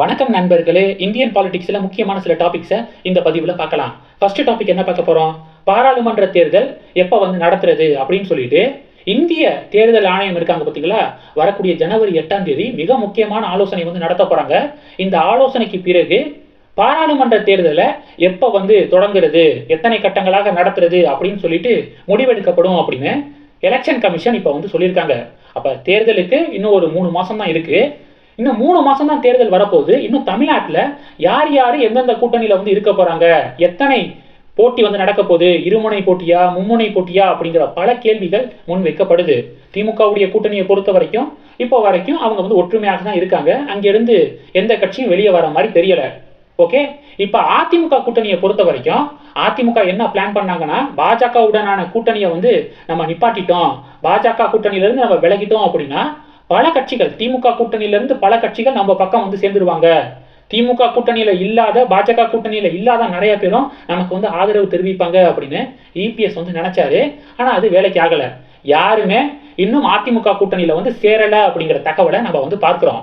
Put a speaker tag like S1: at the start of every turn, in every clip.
S1: வணக்கம் நண்பர்களே இந்தியன் பாலிடிக்ஸில் முக்கியமான சில டாபிக்ஸை இந்த பதிவில் பார்க்கலாம். ஃபர்ஸ்ட் டாபிக் என்ன பார்க்க போகிறோம் பாராளுமன்ற தேர்தல் எப்போ வந்து நடத்துறது அப்படின்னு சொல்லிட்டு இந்திய தேர்தல் ஆணையம் இருக்காங்க பார்த்தீங்களா வரக்கூடிய ஜனவரி எட்டாம் தேதி மிக முக்கியமான ஆலோசனை வந்து நடத்த போகிறாங்க இந்த ஆலோசனைக்கு பிறகு பாராளுமன்ற தேர்தலை எப்போ வந்து தொடங்குறது எத்தனை கட்டங்களாக நடத்துறது அப்படின்னு சொல்லிட்டு முடிவெடுக்கப்படும் அப்படின்னு எலெக்ஷன் கமிஷன் இப்போ வந்து சொல்லியிருக்காங்க. அப்போ தேர்தலுக்கு இன்னும் ஒரு மூணு மாதம் தான் இருக்குது இன்னும் மூணு மாசம் தான் தேர்தல் வரப்போகுது. இன்னும் தமிழ்நாட்டில் யார் யார் எந்தெந்த கூட்டணியில் வந்து இருக்க போறாங்க? எத்தனை போட்டி வந்து நடக்க போகுது? இருமுனை போட்டியா மும்முனை போட்டியா அப்படிங்கிற பல கேள்விகள் முன் வைக்கப்படுது. திமுகவுடைய கூட்டணியை பொறுத்த வரைக்கும் இப்போ வரைக்கும் அவங்க வந்து ஒற்றுமையாக தான் இருக்காங்க. அங்கிருந்து எந்த கட்சியும் வெளியே வர மாதிரி தெரியல. ஓகே? இப்போ அதிமுக கூட்டணியை பொறுத்த வரைக்கும் அதிமுக என்ன பிளான் பண்ணாங்கன்னா பாஜகவுடனான கூட்டணியை வந்து நம்ம நிப்பாட்டிட்டோம். பாஜக கூட்டணியிலிருந்து நம்ம விலகிட்டோம் அப்படின்னா பல கட்சிகள் திமுக கூட்டணியிலிருந்து பல கட்சிகள் நம்ம பக்கம் வந்து சேர்ந்துருவாங்க. திமுக கூட்டணியில இல்லாத பாஜக கூட்டணியில இல்லாத நிறைய பேரும் நமக்கு வந்து ஆதரவு தெரிவிப்பாங்க அப்படின்னு இபிஎஸ் வந்து நினைச்சாரு. ஆனா அது வேலைக்கு ஆகல. யாருமே இன்னும் அதிமுக கூட்டணியில வந்து சேரல அப்படிங்கிற தகவலை நம்ம வந்து பார்க்கிறோம்.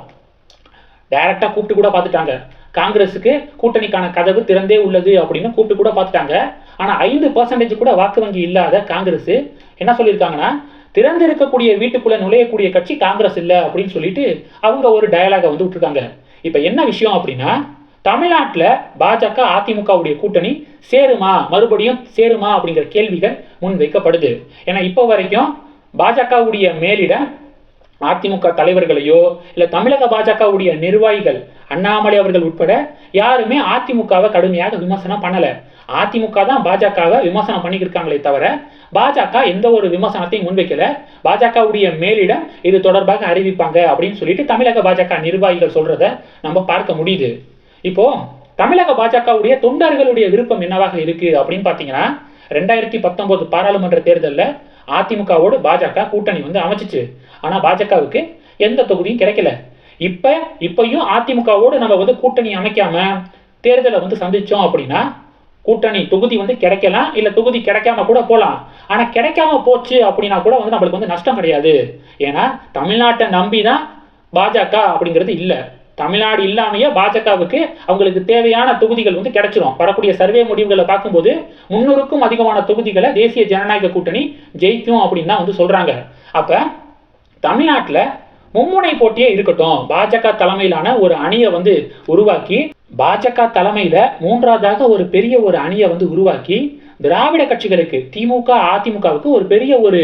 S1: டைரக்டா கூப்பிட்டு கூட பார்த்துட்டாங்க. காங்கிரஸுக்கு கூட்டணிக்கான கதவு திறந்தே உள்ளது அப்படின்னு கூப்பிட்டு கூட பார்த்துட்டாங்க. ஆனா ஐந்து பர்சன்டேஜ் கூட வாக்கு வங்கி இல்லாத காங்கிரஸ் என்ன சொல்லியிருக்காங்கன்னா திறந்து இருக்கக்கூடிய வீட்டுக்குள்ள நுழையக்கூடிய கட்சி காங்கிரஸ் இல்லை அப்படின்னு சொல்லிட்டு அவங்க ஒரு டயலாக வந்து விட்டுருக்காங்க. இப்போ என்ன விஷயம் அப்படின்னா தமிழ்நாட்டில் பாஜக அதிமுகவுடைய கூட்டணி சேருமா? மறுபடியும் சேருமா அப்படிங்கிற கேள்விகள் முன் வைக்கப்படுது. ஏன்னா இப்போ வரைக்கும் பாஜகவுடைய மேலிடம் அதிமுக தலைவர்களையோ இல்லை தமிழக பாஜகவுடைய நிர்வாகிகள் அண்ணாமலை அவர்கள் உட்பட யாருமே அதிமுகவை கடுமையாக விமர்சனம் பண்ணல. அதிமுக தான் பாஜகவை விமர்சனம் பண்ணிக்கிருக்காங்களே தவிர பாஜக எந்த ஒரு விமர்சனத்தையும் முன்வைக்கல. பாஜகவுடைய மேலிடம் இது தொடர்பாக அறிவிப்பாங்க அப்படின்னு சொல்லிட்டு தமிழக பாஜக நிர்வாகிகள் சொல்றத நம்ம பார்க்க முடியுது. இப்போ தமிழக பாஜகவுடைய தொண்டர்களுடைய விருப்பம் என்னவாக இருக்கு அப்படின்னு பார்த்தீங்கன்னா ரெண்டாயிரத்தி பத்தொன்பது பாராளுமன்ற தேர்தலில் அதிமுகவோடு பாஜக கூட்டணி வந்து அமைச்சிச்சு. ஆனா பாஜகவுக்கு எந்த தொகுதியும் கிடைக்கல. இப்ப இப்பயும் அதிமுகவோடு நம்ம வந்து கூட்டணி அமைக்காம தேர்தலை வந்து சந்திச்சோம் அப்படின்னா கூட்டணி தொகுதி வந்து கிடைக்கலாம் இல்ல தொகுதி கிடைக்காம கூட போகலாம் ஆனா கிடைக்காம போச்சு அப்படின்னா கூட வந்து நம்மளுக்கு வந்து நஷ்டம் கிடையாது. ஏன்னா தமிழ்நாட்டை நம்பி தான் பாஜக அப்படிங்கிறது இல்லை. தமிழ்நாடு இல்லாமையே பாஜகவுக்கு அவங்களுக்கு தேவையான தொகுதிகள் வந்து கிடைச்சிரும். வரக்கூடிய சர்வே முடிவுகளை பார்க்கும்போது முன்னூறுக்கும் அதிகமான தொகுதிகளை தேசிய ஜனநாயக கூட்டணி ஜெயிக்கும் அப்படின்னு தான் வந்து சொல்றாங்க. அப்ப தமிழ்நாட்டில் மும்முனை போட்டியே இருக்கட்டும். பாஜக தலைமையிலான ஒரு அணியை வந்து உருவாக்கி பாஜக தலைமையில மூன்றாவதாக ஒரு பெரிய ஒரு அணியை வந்து உருவாக்கி திராவிட கட்சிகளுக்கு திமுக அதிமுகவுக்கு ஒரு பெரிய ஒரு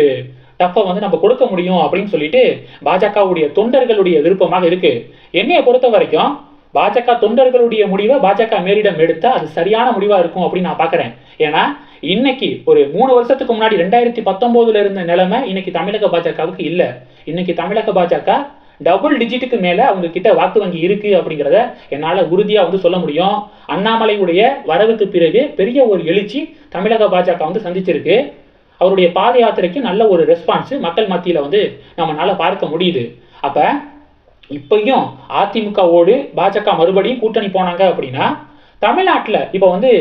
S1: டஃப்பை வந்து நம்ம கொடுக்க முடியும் அப்படின்னு சொல்லிட்டு பாஜகவுடைய தொண்டர்களுடைய விருப்பமாக இருக்கு. என்னைய பொறுத்த வரைக்கும் பாஜக தொண்டர்களுடைய முடிவை பாஜக மேலிடம் எடுத்தா அது சரியான முடிவா இருக்கும் அப்படின்னு நான் பாக்குறேன். ஏன்னா இன்னைக்கு ஒரு மூணு வருஷத்துக்கு முன்னாடி ரெண்டாயிரத்தி பத்தொன்பதுல இருந்த நிலைமை இன்னைக்கு தமிழக பாஜகவுக்கு இல்ல. இன்னைக்கு தமிழக பாஜக டபுள் டிஜிட்டுக்கு மேல அவங்க கிட்ட வாக்கு வங்கி இருக்கு அப்படிங்கிறத என்னால உறுதியா வந்து சொல்ல முடியும். அண்ணாமலையுடைய வரவுக்கு பிறகு பெரிய ஒரு எழுச்சி தமிழக பாஜக வந்து சந்திச்சிருக்கு. அவருடைய பாத யாத்திரைக்கு நல்ல ஒரு ரெஸ்பான்ஸு மக்கள் மத்தியில் வந்து நம்மளால பார்க்க முடியுது. அப்போ இப்பையும் அதிமுகவோடு பாஜக மறுபடியும் கூட்டணி போனாங்க அப்படின்னா தமிழ்நாட்டில் இப்போ வந்து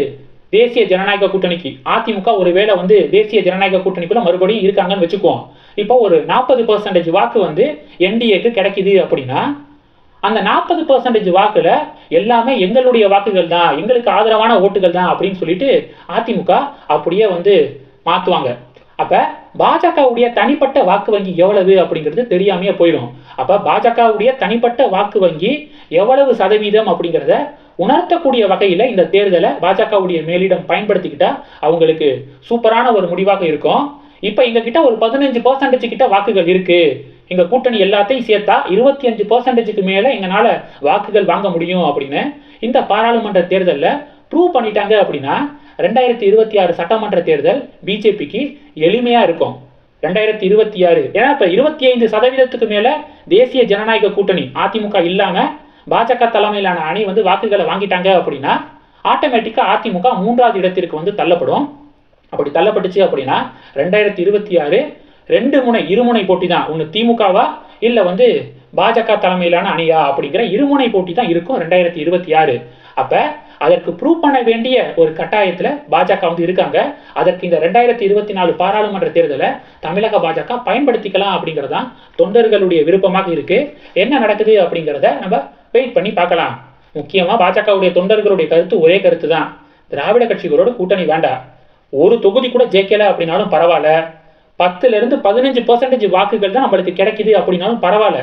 S1: தேசிய ஜனநாயக கூட்டணிக்கு அதிமுக ஒருவேளை வந்து தேசிய ஜனநாயக கூட்டணிக்குள்ள மறுபடியும் இருக்காங்கன்னு வச்சுக்குவோம். இப்போ ஒரு நாற்பது பர்சன்டேஜ் வாக்கு வந்து என்டிஏக்கு கிடைக்குது அப்படின்னா அந்த நாற்பது பர்சன்டேஜ் வாக்குல எல்லாமே எங்களுடைய வாக்குகள் தான் எங்களுக்கு ஆதரவான ஓட்டுகள் தான் அப்படின்னு சொல்லிட்டு அதிமுக அப்படியே வந்து மாற்றுவாங்க அப்ப பாஜகவுடைய தனிப்பட்ட வாக்கு வங்கி எவ்வளவு அப்படிங்கிறது தெரியாமையே போயிடும். அப்ப பாஜகவுடைய தனிப்பட்ட வாக்கு வங்கி எவ்வளவு சதவீதம் அப்படிங்கிறத உணர்த்தக்கூடிய வகையில இந்த தேர்தலை பாஜகவுடைய மேலிடம் பயன்படுத்திக்கிட்டா அவங்களுக்கு சூப்பரான ஒரு முடிவாக இருக்கும். இப்ப எங்க கிட்ட ஒரு பதினஞ்சு பர்சன்டேஜ் கிட்ட வாக்குகள் இருக்கு. எங்க கூட்டணி எல்லாத்தையும் சேர்த்தா இருபத்தி அஞ்சு பர்சன்டேஜுக்கு மேல எங்களால வாக்குகள் வாங்க முடியும் அப்படின்னு இந்த பாராளுமன்ற தேர்தலில் ப்ரூவ் பண்ணிட்டாங்க அப்படின்னா ரெண்டாயிரத்தி இருபத்தி ஆறு சட்டமன்ற தேர்தல் பிஜேபிக்கு எளிமையாக இருக்கும். ரெண்டாயிரத்தி இருபத்தி ஆறு. ஏன்னா இப்போ இருபத்தி ஐந்து சதவீதத்துக்கு மேலே தேசிய ஜனநாயக கூட்டணி அதிமுக இல்லாமல் பாஜக தலைமையிலான அணி வந்து வாக்குகளை வாங்கிட்டாங்க அப்படின்னா ஆட்டோமேட்டிக்காக அதிமுக மூன்றாவது இடத்திற்கு வந்து தள்ளப்படும். அப்படி தள்ளப்பட்டுச்சு அப்படின்னா ரெண்டாயிரத்தி இருபத்தி ஆறு ரெண்டு முனை இருமுனை போட்டி தான். ஒன்று திமுகவா இல்லை வந்து பாஜக தலைமையிலான அணியா அப்படிங்கிற இருமுனை போட்டி தான் இருக்கும் ரெண்டாயிரத்தி இருபத்தி ஆறு. அப்ப அதற்கு ப்ரூவ் பண்ண வேண்டிய ஒரு கட்டாயத்துல பாஜக வந்து இருக்காங்க. அதற்கு இந்த ரெண்டாயிரத்தி இருபத்தி நாலு பாராளுமன்ற தேர்தலை தமிழக பாஜக பயன்படுத்திக்கலாம் அப்படிங்கறதுதான் தொண்டர்களுடைய விருப்பமாக இருக்கு. என்ன நடக்குது அப்படிங்கிறத நம்ம வெயிட் பண்ணி பார்க்கலாம். முக்கியமா பாஜகவுடைய தொண்டர்களுடைய கருத்து ஒரே கருத்து தான் திராவிட கட்சிகளோட கூட்டணி வேண்டாம். ஒரு தொகுதி கூட ஜெயிக்கல அப்படின்னாலும் பரவாயில்ல. பத்துல இருந்து பதினஞ்சு பர்சன்டேஜ் வாக்குகள் தான் நம்மளுக்கு கிடைக்குது அப்படின்னாலும் பரவாயில்ல.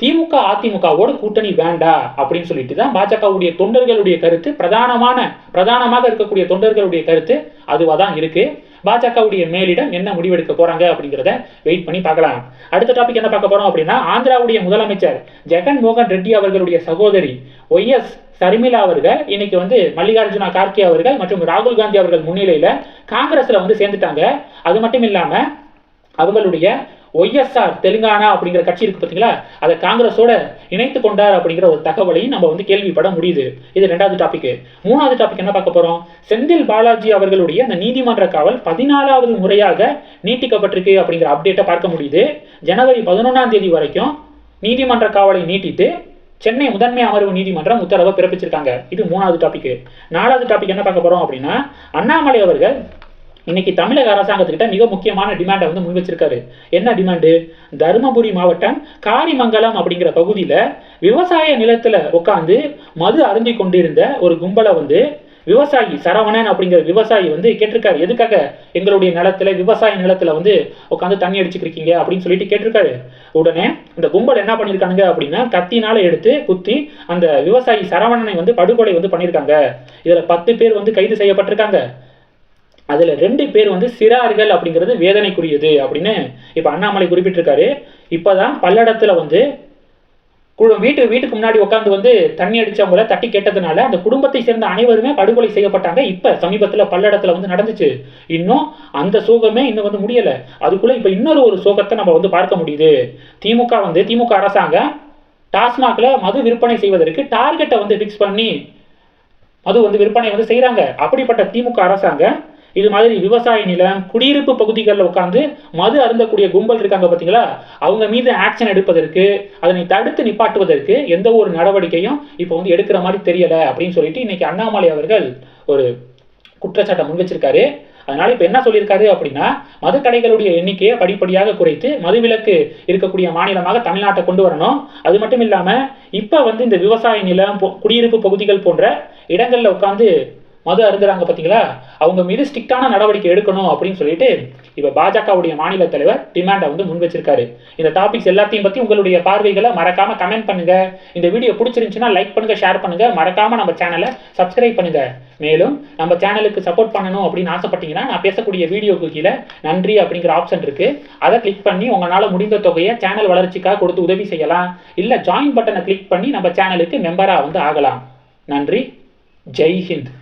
S1: திமுக அதிமுகவோட கூட்டணி வேண்டாம் அப்படின்னு சொல்லிட்டு தான் பாஜகவுடைய தொண்டர்களுடைய கருத்து பிரதானமான பிரதானமாக இருக்கக்கூடிய தொண்டர்களுடைய கருத்து அதுவாக தான் இருக்கு. பாஜகவுடைய மேலிடம் என்ன முடிவெடுக்க போறாங்க அப்படிங்கிறத வெயிட் பண்ணி பார்க்கலாம். அடுத்த டாபிக் என்ன பார்க்க போறோம் அப்படின்னா ஆந்திராவுடைய முதலமைச்சர் ஜெகன் மோகன் ரெட்டி அவர்களுடைய சகோதரி ஒய் எஸ் சர்மிளா அவர்கள் இன்னைக்கு வந்து மல்லிகார்ஜுனா கார்கே அவர்கள் மற்றும் ராகுல் காந்தி அவர்கள் முன்னிலையில காங்கிரஸ்ல வந்து சேர்ந்துட்டாங்க. அது மட்டும் இல்லாம அவங்களுடைய ஒய்எஸ்ஆர் தெலுங்கானா அப்படிங்கிற கட்சி இருக்கு பார்த்தீங்களா அதை காங்கிரஸோட இணைத்து கொண்டார் அப்படிங்கிற ஒரு தகவலையும் நம்ம வந்து கேள்விப்பட முடியுது. இது ரெண்டாவது டாபிக் மூணாவது டாபிக் என்ன பார்க்க போறோம்? செந்தில் பாலாஜி அவர்களுடைய அந்த நீதிமன்ற காவல் பதினாலாவது முறையாக நீட்டிக்கப்பட்டிருக்கு அப்படிங்கிற அப்டேட்டை பார்க்க முடியுது. ஜனவரி பதினொன்றாம் தேதி வரைக்கும் நீதிமன்ற காவலை நீட்டிட்டு சென்னை முதன்மை அமர்வு நீதிமன்றம் உத்தரவை பிறப்பிச்சிருக்காங்க. இது மூணாவது டாபிக் நாலாவது டாபிக் என்ன பார்க்க போறோம் அப்படின்னா அண்ணாமலை அவர்கள் இன்னைக்கு தமிழக அரசாங்கத்துக்கிட்ட மிக முக்கியமான டிமாண்டை வந்து முன் வச்சிருக்காரு என்ன டிமாண்டு தருமபுரி மாவட்டம் காரிமங்கலம் அப்படிங்கிற பகுதியில் விவசாய நிலத்தில் உட்காந்து மது அருந்தி கொண்டிருந்த ஒரு கும்பலை வந்து விவசாயி சரவணன் அப்படிங்கிற விவசாயி வந்து கேட்டிருக்காரு. எதுக்காக எங்களுடைய நிலத்துல விவசாய நிலத்துல வந்து உட்காந்து தண்ணி அடிச்சுக்கிருக்கீங்க அப்படின்னு சொல்லிட்டு கேட்டிருக்காரு. உடனே இந்த கும்பல் என்ன பண்ணியிருக்கானுங்க அப்படின்னா கத்தினால எடுத்து குத்தி அந்த விவசாயி சரவணனை வந்து படுகொலை வந்து பண்ணியிருக்காங்க இதுல பத்து பேர் வந்து கைது செய்யப்பட்டிருக்காங்க. அதில் ரெண்டு பேர் வந்து சிறார்கள் அப்படிங்கிறது வேதனைக்குரியது அப்படின்னு இப்போ அண்ணாமலை குறிப்பிட்டிருக்காரு. இப்போ தான் பல்லடத்தில் வந்து குழு வீட்டு வீட்டுக்கு முன்னாடி உட்காந்து வந்து தண்ணி அடித்தவங்கள தட்டி கேட்டதுனால அந்த குடும்பத்தை சேர்ந்த அனைவருமே படுகொலை செய்யப்பட்டாங்க. இப்போ சமீபத்தில் பல்லடத்தில் வந்து நடந்துச்சு. இன்னும் அந்த சோகமே இன்னும் வந்து முடியலை. அதுக்குள்ளே இப்போ இன்னொரு ஒரு சோகத்தை நம்ம வந்து பார்க்க முடியுது. திமுக வந்து திமுக அரசாங்கம் டாஸ்மாகில் மது விற்பனை செய்வதற்கு டார்கெட்டை வந்து ஃபிக்ஸ் பண்ணி மது வந்து விற்பனை வந்து செய்கிறாங்க அப்படிப்பட்ட திமுக அரசாங்கம் இது மாதிரி விவசாய நிலம் குடியிருப்பு பகுதிகளில் உட்காந்து மது அருந்தக்கூடிய கும்பல் இருக்காங்க பார்த்தீங்களா? அவங்க மீது ஆக்ஷன் எடுப்பதற்கு அதனை தடுத்து நிப்பாட்டுவதற்கு எந்த ஒரு நடவடிக்கையும் இப்போ வந்து எடுக்கிற மாதிரி தெரியலை அப்படின்னு சொல்லிட்டு இன்னைக்கு அண்ணாமலை அவர்கள் ஒரு குற்றச்சாட்டை முன் வச்சிருக்காரு அதனால இப்போ என்ன சொல்லியிருக்காரு அப்படின்னா மதுக்கடைகளுடைய எண்ணிக்கையை படிப்படியாக குறைத்து மதுவிலக்கு இருக்கக்கூடிய மாநிலமாக தமிழ்நாட்டை கொண்டு வரணும். அது மட்டும் இல்லாமல் இப்போ வந்து இந்த விவசாய நிலம் குடியிருப்பு பகுதிகள் போன்ற இடங்களில் உட்காந்து மது அருந்துறாங்க பார்த்தீங்களா அவங்க மீது ஸ்ட்ரிக்டான நடவடிக்கை எடுக்கணும் அப்படின்னு சொல்லிட்டு இப்போ பாஜகவுடைய மாநில தலைவர் டிமாண்டை வந்து முன் வச்சிருக்காரு. இந்த டாபிக்ஸ் எல்லாத்தையும் பற்றி உங்களுடைய பார்வைகளை மறக்காம கமெண்ட் பண்ணுங்க. இந்த வீடியோ பிடிச்சிருந்துச்சுன்னா லைக் பண்ணுங்க ஷேர் பண்ணுங்க. மறக்காம நம்ம சேனலை சப்ஸ்கிரைப் பண்ணுங்க. மேலும் நம்ம சேனலுக்கு சப்போர்ட் பண்ணணும் அப்படின்னு ஆசைப்பட்டீங்கன்னா நான் பேசக்கூடிய வீடியோக்கு கீழே நன்றி அப்படிங்கிற ஆப்ஷன் இருக்கு. அதை கிளிக் பண்ணி உங்களால் முடிந்த தொகையை சேனல் வளர்ச்சிக்காக கொடுத்து உதவி செய்யலாம். இல்லை ஜாயின் பட்டனை கிளிக் பண்ணி நம்ம சேனலுக்கு மெம்பராக வந்து ஆகலாம். நன்றி. ஜெய் ஹிந்த்.